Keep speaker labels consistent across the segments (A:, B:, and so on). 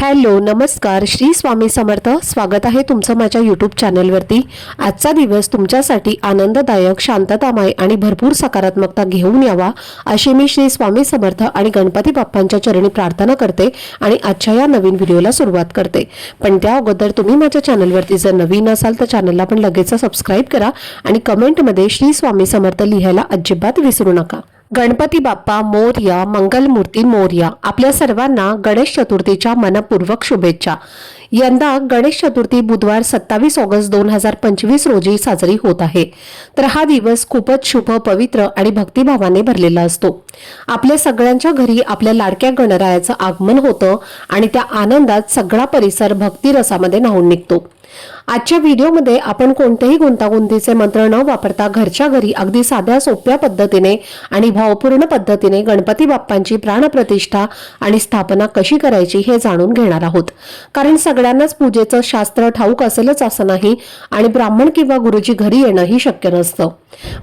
A: Hello नमस्कार. श्री स्वामी समर्थ. स्वागत आहे तुमचं माझ्या यूट्यूब चॅनलवरती आजचा दिवस तुमच्यासाठी आनंददायक शांततामय आणि भरपूर सकारात्मकता घेऊन यावा अशी मी श्री स्वामी समर्थ आणि गणपती बाप्पांच्या चरणी प्रार्थना करते आणि आजच्या या नवीन व्हिडिओला सुरुवात करते. पण त्या अगोदर तुम्ही माझ्या चॅनलवरती जर नवीन असाल तर चॅनलला पण लगेच सबस्क्राईब करा आणि कमेंटमध्ये श्री स्वामी समर्थ लिहायला अजिबात विसरू नका. गणपती बाप्पा मोर्या मंगलमूर्ती मोर्या आपल्या सर्वांना गणेश चतुर्थीच्या मनपूर्वक शुभेच्छा. यंदा गणेश चतुर्थी बुधवार सत्तावीस ऑगस्ट दोन हजार पंचवीस रोजी साजरी होत आहे. तर हा दिवस खूपच शुभ पवित्र आणि भक्तिभावाने भरलेला असतो. आपल्या सगळ्यांच्या घरी आपल्या लाडक्या गणरायाचं आगमन होतं आणि त्या आनंदात सगळा परिसर भक्तिरसामध्ये न्हावून निघतो. आजच्या व्हिडिओमध्ये आपण कोणतेही गुंतागुंतीचे मंत्र न वापरता घरच्या घरी अगदी साध्या सोप्या पद्धतीने आणि भावपूर्ण पद्धतीने गणपती बाप्पांची प्राणप्रतिष्ठा आणि स्थापना कशी करायची हे जाणून घेणार आहोत. कारण सगळ्या सगळ्यांनाच पूजेचं शास्त्र ठाऊक असेलच असं नाही आणि ब्राह्मण किंवा गुरुजी घरी येणंही शक्य नसतं.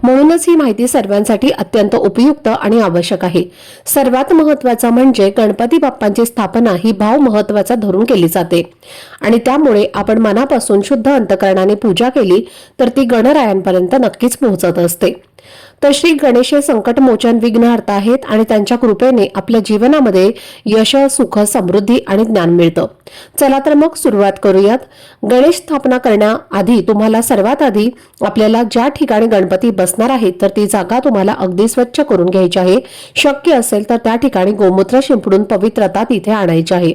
A: म्हणूनच ही माहिती सर्वांसाठी अत्यंत उपयुक्त आणि आवश्यक आहे. सर्वात महत्वाचं म्हणजे गणपती बाप्पांची स्थापना ही भाव महत्त्वाचा धरून केली जाते. आणि त्यामुळे आपण मनापासून शुद्ध अंतकरणाने पूजा केली तर ती गणरायांपर्यंत नक्कीच पोहोचत असते. तर श्री गणेश हे संकटमोचन विघ्नहर्ता आहेत आणि त्यांच्या कृपेने आपल्या जीवनामध्ये यश सुख समृद्धी आणि ज्ञान मिळतं. चला तर मग सुरुवात करूयात. गणेश स्थापना करण्याआधी तुम्हाला सर्वात आधी आपल्याला ज्या ठिकाणी गणपती बसणार आहेत तर ती जागा तुम्हाला अगदी स्वच्छ करून घ्यायची आहे. शक्य असेल तर त्या ठिकाणी गोमूत्र शिंपडून पवित्रता तिथे आणायची आहे.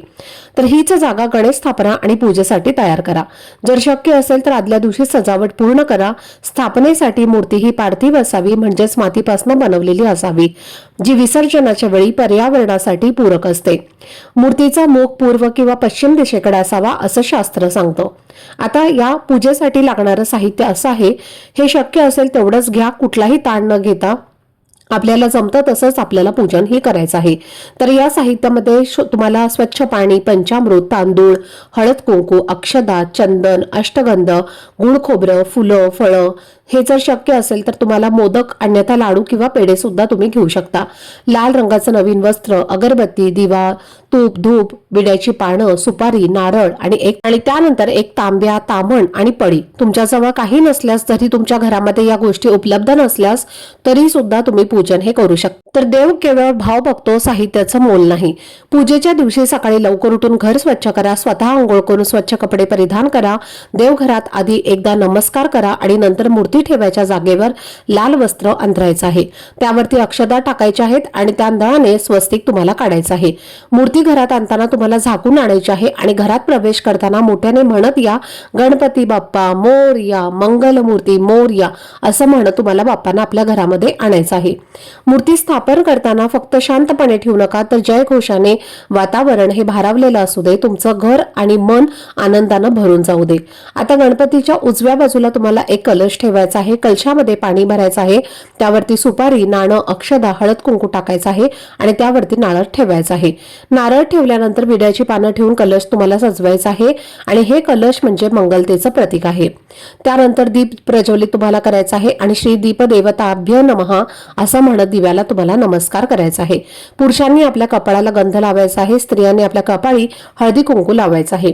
A: तर हीच जागा गणेश स्थापना आणि पूजेसाठी तयार करा. जर शक्य असेल तर आदल्या दिवशी सजावट पूर्ण करा. स्थापनेसाठी मूर्ती ही पार्थिव असावी म्हणजेच मातीपासून बनवलेली असावी जी विसर्जनाच्या वेळी पर्यावरणासाठी पूरक असते. मूर्तीचा मुख पूर्व किंवा पश्चिम दिशेकडे असावा असं शास्त्र सांगतं. आता या पूजेसाठी लागणारं साहित्य असं आहे हे शक्य असेल तेवढंच घ्या कुठलाही ताण न घेता. आपल्याला जमतं तसंच आपल्याला पूजन हे करायचं आहे. तर या साहित्यामध्ये तुम्हाला स्वच्छ पाणी पंचामृत तांदूळ हळद कुंकू अक्षदा चंदन अष्टगंध गुळ खोबरं फुलं फळं हे जर शक्य असेल तर तुम्हाला मोदक अन्यथा लाडू किंवा पेढे सुद्धा तुम्ही घेऊ शकता. लाल रंगाचं नवीन वस्त्र अगरबत्ती दिवा तूप धूप विड्याची पानं सुपारी नारळ आणि एक आणि त्यानंतर एक तांब्या तामण आणि पडी. तुमच्याजवळ काही नसल्यास जरी तुमच्या घरामध्ये या गोष्टी उपलब्ध नसल्यास तरी सुद्धा तुम्ही पूजन हे करू शकता. तर देव केवळ भाव बघतो साहित्याचं मोल नाही. पूजेच्या दिवशी सकाळी लवकर उठून घर स्वच्छ करा स्वतः आंघोळ करून स्वच्छ कपडे परिधान करा देवघरात आधी एकदा नमस्कार करा आणि नंतर मूर्ती ठेवायच्या जागेवर लाल वस्त्र अंतरायचं आहे. त्यावरती अक्षदा टाकायच्या आहेत आणि त्या नळाने स्वस्तिक तुम्हाला काढायचं आहे. मूर्ती घरात आणताना तुम्हाला झाकून आणायची आहे आणि घरात प्रवेश करताना मोठ्याने म्हणत या गणपती बाप्पा मोर्या मंगलमूर्ती मोर्या असं म्हणत तुम्हाला बाप्पांना आपल्या घरामध्ये आणायचं आहे. मूर्ती स्थापना वापर करताना फक्त शांतपणे ठेवू नका तर जयघोषाने वातावरण हे भारावलेलं असू दे तुमचं घर आणि मन आनंदानं भरून जाऊ दे. आता गणपतीच्या उजव्या बाजूला तुम्हाला एक कलश ठेवायचा आहे कलशामध्ये पाणी भरायचं आहे त्यावरती सुपारी नाणं अक्षदा हळद कुंकू टाकायचं आहे आणि त्यावरती नारळ ठेवायचं आहे. नारळ ठेवल्यानंतर विड्याची पानं ठेवून कलश तुम्हाला सजवायचा आहे आणि हे कलश म्हणजे मंगलतेचं प्रतीक आहे. त्यानंतर दीप प्रज्वलित तुम्हाला करायचं आहे आणि श्री दीप देवताभ्य नमः असं म्हणत दिव्याला तुम्हाला नमस्कार करायचा आहे. पुरुषांनी आपल्या कपाळाला गंध लावायचा आहे स्त्रियांनी आपल्या कपाळी हळदी कुंकू लावायचा आहे.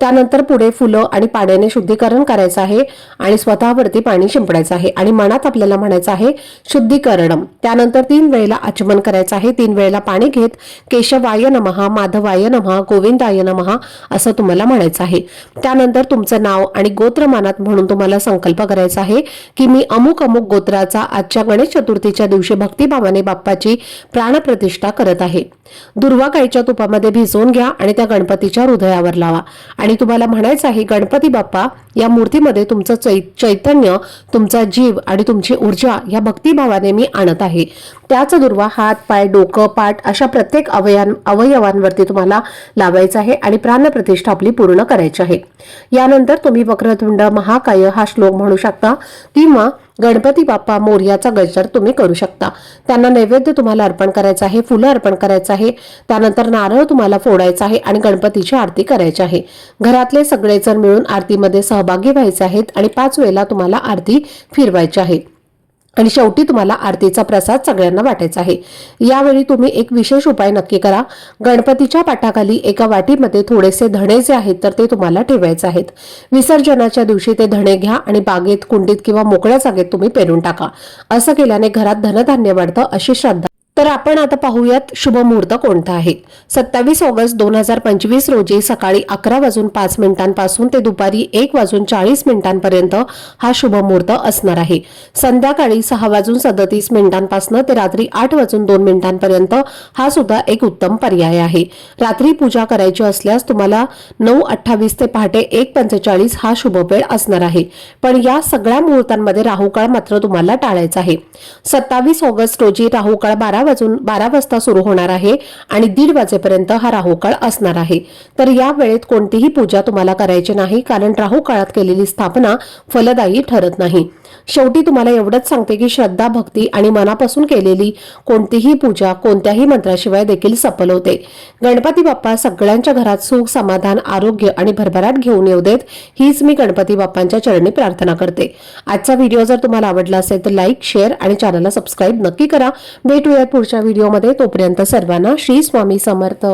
A: त्यानंतर पुढे फुलं आणि पाण्याने शुद्धीकरण करायचं आहे आणि स्वतःवरती पाणी शिंपडायचं आहे आणि मनात आपल्याला म्हणायचं आहे शुद्धीकरणम. त्यानंतर तीन वेळेला आचमन करायचं आहे. तीन वेळेला पाणी घेत केशवाय नमहा माधवाय नमहा गोविंदाय नमहा असं तुम्हाला म्हणायचं आहे. त्यानंतर तुमचं नाव आणि गोत्रमानात म्हणून तुम्हाला संकल्प करायचा आहे की मी अमुक अमुक गोत्राचा आजच्या गणेश चतुर्थीच्या दिवशी भक्तिभावाने बाप्पाची प्राणप्रतिष्ठा करत आहे. दुर्वा गाईच्या तुपामध्ये भिजवून घ्या आणि त्या गणपतीच्या हृदयावर लावा. आणि तुम्हाला म्हणायचं आहे गणपती बाप्पा या मूर्तीमध्ये तुमचं चै चैतन्य तुमचा जीव आणि तुमची ऊर्जा या भक्तिभावाने मी आणत आहे. त्याच दुर्वा हात पाय डोकं पाठ अशा प्रत्येक अवयव अवयवांवरती तुम्हाला लावायचं आहे आणि प्राणप्रतिष्ठा आपली पूर्ण करायची आहे. यानंतर तुम्ही वक्रतुंड महाकाय हा श्लोक म्हणू शकता किंवा गणपती बाप्पा मोर्याचा गजर तुम्ही करू शकता. त्यांना नैवेद्य तुम्हाला अर्पण करायचं आहे फुलं अर्पण करायचं आहे. त्यानंतर नारळ तुम्हाला फोडायचा आहे आणि गणपतीची आरती करायची आहे. घरातले सगळेजण मिळून आरतीमध्ये सहभागी व्हायचे आहेत आणि पाच वेळेला तुम्हाला आरती फिरवायची आहे. आणि शेवटी तुम्हाला आरतीचा प्रसाद सगळ्यांना वाटायचा आहे. यावेळी तुम्ही एक विशेष उपाय नक्की करा. गणपतीच्या पाठाखाली एका वाटीमध्ये थोडेसे धणे जे आहेत तर ते तुम्हाला ठेवायचे आहेत. विसर्जनाच्या दिवशी ते धणे घ्या आणि बागेत कुंडीत किंवा मोकळ्या जागेत तुम्ही पेरून टाका. असं केल्याने घरात धनधान्य वाढतं अशी श्रद्धा तर आपण आता पाहूयात शुभ मुहूर्त कोणता आहे. सत्तावीस ऑगस्ट दोन हजार पंचवीस रोजी सकाळी अकरा वाजून पाच मिनिटांपासून ते दुपारी एक वाजून चाळीस मिनिटांपर्यंत हा शुभ मुहूर्त असणार आहे. संध्याकाळी सहा वाजून सदतीस मिनिटांपासून ते रात्री आठ वाजून दोन मिनिटांपर्यंत हा सुद्धा एक उत्तम पर्याय आहे. रात्री पूजा करायची असल्यास तुम्हाला नऊ अठ्ठावीस ते पहाटे एक पंचेचाळीस हा शुभ वेळ असणार आहे. पण या सगळ्या मुहूर्तांमध्ये राहुकाळ मात्र तुम्हाला टाळायचा आहे. सत्तावीस ऑगस्ट रोजी राहुकाळ बारा वाजून बारा वाजता सुरू होणार आहे आणि दीड वाजेपर्यंत हा राहुकाळ असणार आहे. तर या वेळेत कोणतीही पूजा तुम्हाला करायची नाही कारण राहू काळात केलेली स्थापना फलदायी ठरत नाही. शेवटी तुम्हाला एवढंच सांगते की श्रद्धा भक्ती आणि मनापासून केलेली कोणतीही पूजा कोणत्याही मंत्राशिवाय देखील सफल होते. गणपती बाप्पा सगळ्यांच्या घरात सुख समाधान आरोग्य आणि भरभराट घेऊन येऊ देत हीच मी गणपती बाप्पांच्या चरणी प्रार्थना करते. आजचा व्हिडिओ जर तुम्हाला आवडला असेल तर लाईक शेअर आणि चॅनलला सबस्क्राईब नक्की करा. भेटूयात पुढच्या व्हिडिओमध्ये. तोपर्यंत सर्वांना श्री स्वामी समर्थ.